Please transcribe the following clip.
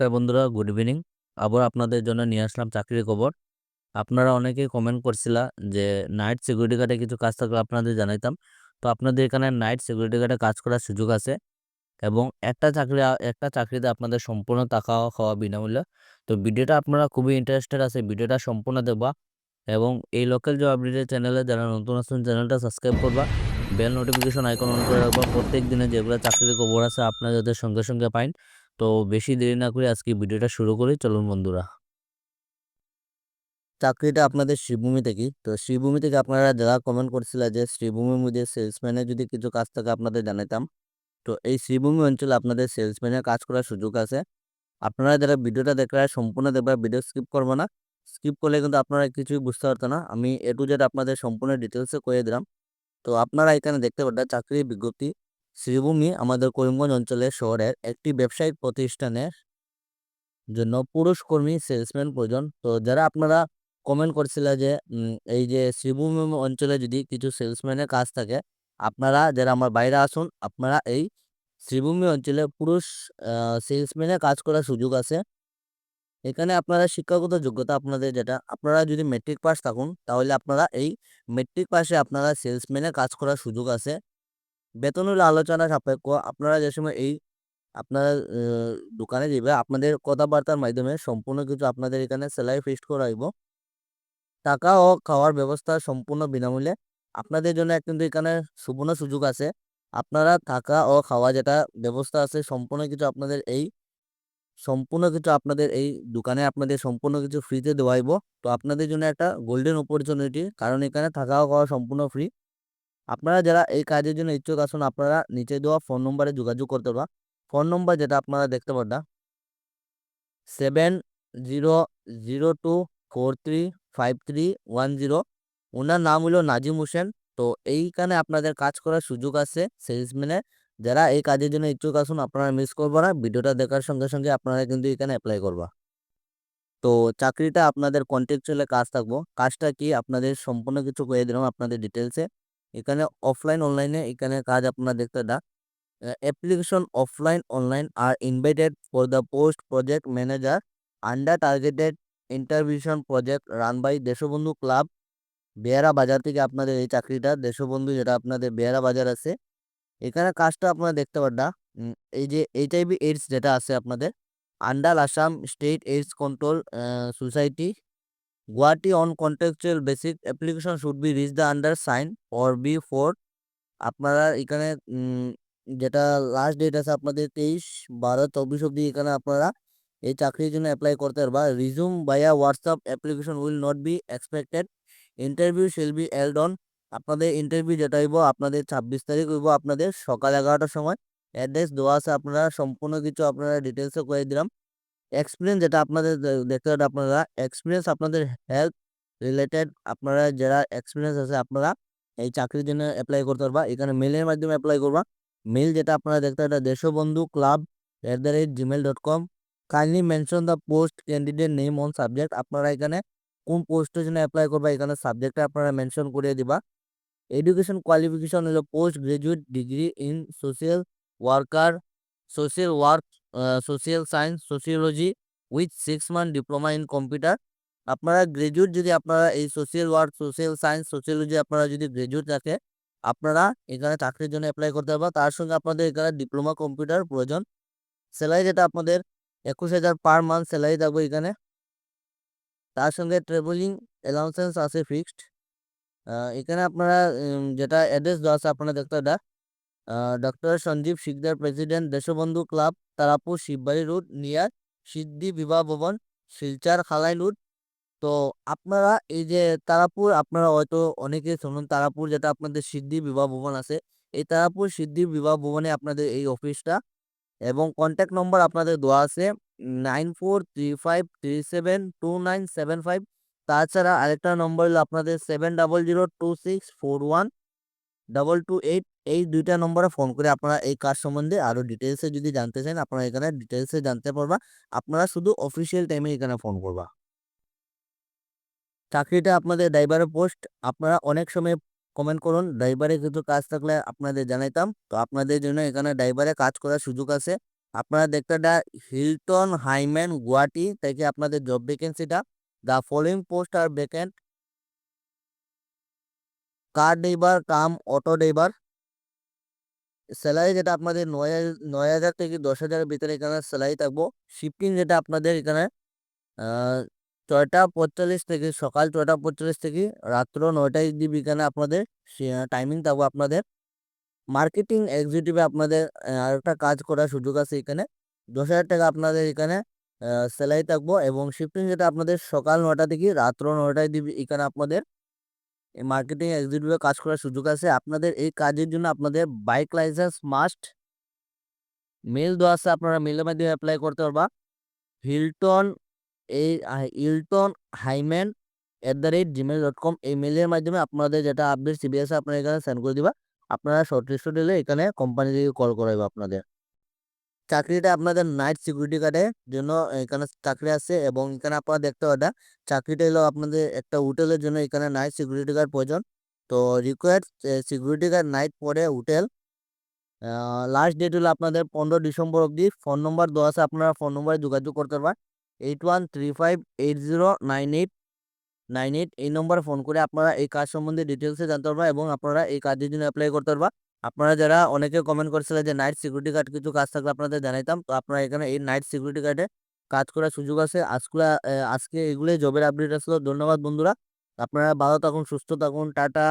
নমস্কার বন্ধুরা, good evening. আবার আপনাদের জন্য নিয়ে আসলাম চাকরির খবর। আপনারা অনেকেই কমেন্ট করছিলা যে নাইট সিকিউরিটি গার্ডে কিছু কাজ থাকলে আপনাদের জানাইতাম। তো আপনাদের এখানে নাইট সিকিউরিটি গার্ডে কাজ করার সুযোগ আছে এবং একটা চাকরি, একটা চাকরিতে আপনাদের সম্পূর্ণ টাকা খাওয়া বিনামূল্যে। তো ভিডিওটা আপনারা খুবই ইন্টারেস্টেড আছে, ভিডিওটা সম্পূর্ণ দেখবা এবং এই লোকাল জব আপডেটের চ্যানেলে যারা নতুন আছেন চ্যানেলটা সাবস্ক্রাইব করবা। বেল নোটিফিকেশন আইকন অন করে রাখবা। প্রত্যেক দিনে যেগুলো চাকরির খবর আছে, আপনারা যাতে সঙ্গে সঙ্গে পাইন। তো বেশি দেরি না করে আজকে ভিডিওটা শুরু করি, চলুন বন্ধুরা। চাকরিটা আপনাদের শ্রীভূমি থেকে, তো শ্রীভূমি থেকে আপনারা যারা কমেন্ট করছিল যে শ্রীভূমির মধ্যে সেলসম্যানের যদি কিছু কাজ থাকে আপনাদের জানাইতাম। তো এই শ্রীভূমি অঞ্চলে আপনাদের সেলসম্যানের কাজ করার সুযোগ আছে। আপনারা যারা ভিডিওটা দেখলে সম্পূর্ণ দেখবে ভিডিও স্কিপ করব না। স্কিপ করলে কিন্তু আপনারা কিছুই বুঝতে পারতো না। আমি এ টু জেড আপনাদের সম্পূর্ণ ডিটেলসে করে দিলাম। তো আপনারা এখানে দেখতে পারেন চাকরির বিজ্ঞপ্তি শ্রীভূমি আমাদের করিমগঞ্জ অঞ্চলের শহরের একটি ব্যবসায়িক প্রতিষ্ঠানের জন্য পুরুষ কর্মী সেলসম্যান প্রয়োজন। তো যারা আপনারা কমেন্ট করছিল যে এই যে শ্রীভূমি অঞ্চলে যদি কিছু সেলসম্যানের কাজ থাকে, আপনারা যারা আমার বাইরে আসুন, আপনারা এই শ্রীভূমি অঞ্চলে পুরুষ সেলসম্যানের কাজ করার সুযোগ আছে। এখানে আপনারা শিক্ষাগত যোগ্যতা আপনাদের যেটা, আপনারা যদি মেট্রিক পাস থাকুন, তাহলে আপনারা এই মেট্রিক পাসে আপনারা সেলসম্যানের কাজ করার সুযোগ আছে। বেতন হলো আলোচনা সাপেক্ষ। আপনারা যে সময় এই আপনারা দোকানে যাবে আপনাদের কথাবার্তার মাধ্যমে সম্পূর্ণ কিছু আপনাদের এখানে স্যালারি ফিক্সড করা হইব টাকা ও খাওয়ার ব্যবস্থা সম্পূর্ণ বিনামূল্যে। আপনাদের জন্য কিন্তু এখানে সুবর্ণ সুযোগ আছে। আপনারা থাকা ও খাওয়া যেটা ব্যবস্থা আছে, সম্পূর্ণ কিছু আপনাদের এই, সম্পূর্ণ কিছু আপনাদের এই দোকানে আপনাদের সম্পূর্ণ কিছু ফ্রিতে দেওয়া হইব তো আপনাদের জন্য একটা গোল্ডেন অপরচুনিটি কারণ এখানে থাকা খাওয়া সম্পূর্ণ ফ্রি আপনারা যারা এই কাজের জন্য ইচ্ছুক আসুন আপনারা নিচে দেওয়া ফোন নম্বরে যোগাযোগ করতে পারবা। ফোন নম্বর যেটা আপনারা দেখতে পারবেন seven zero zero two four three five three one zero. ওনার নাম হলো নাজিম হোসেন। তো এইখানে আপনাদের কাজ করার সুযোগ আছে সেলসম্যানে যারা এই কাজের জন্য ইচ্ছুক আসুন আপনারা মিস করব না। ভিডিওটা দেখার সঙ্গে সঙ্গে আপনারা কিন্তু এখানে অ্যাপ্লাই করবা। তো চাকরিটা আপনাদের কন্ট্রাকচুয়ালে কাজ থাকব। কাজটা কি? আপনাদের সম্পূর্ণ কিছু করে দিলাম আপনাদের ডিটেলসে এখানে অফলাইন অনলাইনে এখানে কাজ আপনারা দেখতে the application offline online are invited for the post project manager under targeted intervention project run by Deshbandhu club Behara Bazar থেকে আপনাদের এই চাকরিটা দেশবন্ধু যেটা আপনাদের বেহারা বাজার আছে। এখানে কাজটা আপনারা দেখতে পারডা এই যে এইচআইভি এইডস যেটা আছে আপনাদের under Assam state AIDS control society Guwahati on contractual basis application should be reach the under sign or before আপনারা এখানে যেটা লাস্ট ডেট আছে আপনাদের তেইশ, বারো, চব্বিশ অব্দি এখানে আপনারা এই চাকরির জন্য অ্যাপ্লাই করতে পারবা। Resume via WhatsApp application will not be expected interview shall be held on আপনাদের ইন্টারভিউ যেটা হইব আপনাদের ছাব্বিশ তারিখ হইব আপনাদের সকাল এগারোটার সময়। অ্যাড্রেস দেওয়া আছে আপনারা, সম্পূর্ণ কিছু আপনারা ডিটেলসে করে দিলাম। এক্সপিরিয়েন্স যেটা আপনাদের দেখতে আপনারা। এক্সপিরিয়েন্স আপনাদের হেলথ রিলেটেড আপনারা যারা এক্সপিরিয়েন্স আছে আপনারা এই চাকরির জন্য অ্যাপ্লাই করতে পারবা। এখানে মেলের মাধ্যমে অ্যাপ্লাই করবা। মেল যেটা আপনারা দেখতে পারেন Deshbandhu club at the rate Gmail dot com kindly mention the post candidate name on subject আপনারা এখানে কোন পোস্টের জন্য অ্যাপ্লাই করবা, এখানে সাবজেক্টটা আপনারা মেনশন করে দিবা। এডুকেশন কোয়ালিফিকেশন হলো post graduate degree in social worker social work social science sociology with six month diploma in computer আপনারা গ্রাজুয়েট যদি আপনারা এই social work social science sociology আপনারা যদি গ্রাজুয়েট থাকে, আপনারা এখানে চাকরির জন্য অ্যাপ্লাই করতে পারবা। তার সঙ্গে আপনাদের এখানে ডিপ্লোমা কম্পিউটার প্রয়োজন। স্যালারি যেটা আপনাদের একুশ হাজার পার মান্থ স্যালারি থাকবে এখানে। তার সঙ্গে ট্রাভেলিং অ্যালাউন্সেন্স আছে ফিক্সড এখানে আপনারা যেটা অ্যাড্রেস দেওয়া আছে আপনারা দেখতে এটা। Doctor Sanjib Sikdar president Deshbandhu club Tarapur Shibbari road near Siddhi Bibaha Bhavan, Silchar খালাই road তো আপনারা এই যে তারাপুর, আপনারা হয়তো অনেকে শুনুন, তারাপুর যেটা আপনাদের সিদ্ধি বিবাহ ভবন আছে, এই তারাপুর সিদ্ধি বিবাহ ভবনে আপনাদের এই অফিসটা এবং কন্ট্যাক্ট নম্বর আপনাদের দেওয়া আছে nine four three five three seven two nine seven five তাছাড়া আরেকটা নম্বর হলো আপনাদের seven double zero two six four one double two eight এই দুইটা নম্বরে ফোন করে আপনারা এই কাজ সম্বন্ধে আরও ডিটেলসে যদি জানতে চান, আপনারা এখানে ডিটেলসে জানতে পারবা। আপনারা শুধু অফিসিয়াল টাইমে এখানে ফোন করবা। চাকরিটা আপনাদের ড্রাইভারের পোস্ট আপনারা অনেক সময় কমেন্ট করুন। ড্রাইভারে কিছু কাজ থাকলে আপনাদের জানাইতাম। তো আপনাদের জন্য এখানে ড্রাইভারে কাজ করার সুযোগ আছে। আপনারা দেখতে হিলটন হাইম্যান গুয়াহাটি থেকে আপনাদের job ভ্যাকেন্সিটা the following post are vacant car driver cum auto driver salary যেটা আপনাদের নয় নয় হাজার থেকে দশ হাজারের ভিতরে এখানে স্যালারি থাকব। শিফটিং যেটা আপনাদের এখানে ছয়টা পঁয়তাল্লিশ থেকে, সকাল ছয়টা পঁয়তাল্লিশ থেকে রাত্র নয়টায় দিবি এখানে আপনাদের টাইমিং থাকব আপনাদের। মার্কেটিং এক্সিকিউটিভে আপনাদের আরেকটা কাজ করার সুযোগ আছে এখানে। দশ হাজার টাকা আপনাদের এখানে স্যালারি থাকব এবং শিফটিং যেটা আপনাদের সকাল নটা থেকে রাত্র নটায় দিবি এখানে আপনাদের মার্কেটিং এক্সিকিউটিভে কাজ করার সুযোগ আছে। আপনাদের এই কাজের জন্য আপনাদের বাইক লাইসেন্স মাস্ট মেল দেওয়া আছে। আপনারা মেলের মাধ্যমে অ্যাপ্লাই করতে পারবা। হিলটন এই ইলটন Hyman at the rate Gmail dot com এই মেলের মাধ্যমে আপনাদের যেটা আপডেট সিবিএস আপনারা এখানে সেন্ড করে দিবা। আপনারা শর্টলিস্ট দিলে এখানে কোম্পানি থেকে কল করাইবে আপনাদের। চাকরিটা আপনাদের নাইট সিকিউরিটি গার্ডের জন্য এখানে চাকরি আছে এবং এখানে আপনারা দেখতে পাবেন চাকরিটা হলো আপনাদের একটা হোটেলের জন্য এখানে নাইট সিকিউরিটি গার্ড প্রয়োজন। তো রিকোয়ার্ড সিকিউরিটি গার্ড নাইট পরে হোটেল লাস্ট ডেট হলো আপনাদের পনেরো ডিসেম্বর অবধি। ফোন নম্বর দেওয়া আছে, আপনারা ফোন নম্বরে যোগাযোগ করতে পারবেন। Eight one three five eight zero nine eight nine eight এই নম্বরে ফোন করে আপনারা এই কাজ সম্বন্ধে ডিটেলসে জানতে পারবেন এবং আপনারা এই কাজের জন্য অ্যাপ্লাই করতে পারবেন। আপনারা যারা অনেকে কমেন্ট করছিলেন যে নাইট সিকিউরিটি গার্ড কিছু কাজ থাকলে আপনাদের জানাইতাম। তো আপনারা এখানে এই নাইট সিকিউরিটি গার্ডে কাজ করার সুযোগ আছে। আজকে আজকে এগুলোই জবের আপডেট আসলো। ধন্যবাদ বন্ধুরা। আপনারা ভালো থাকুন, সুস্থ থাকুন। টাটা।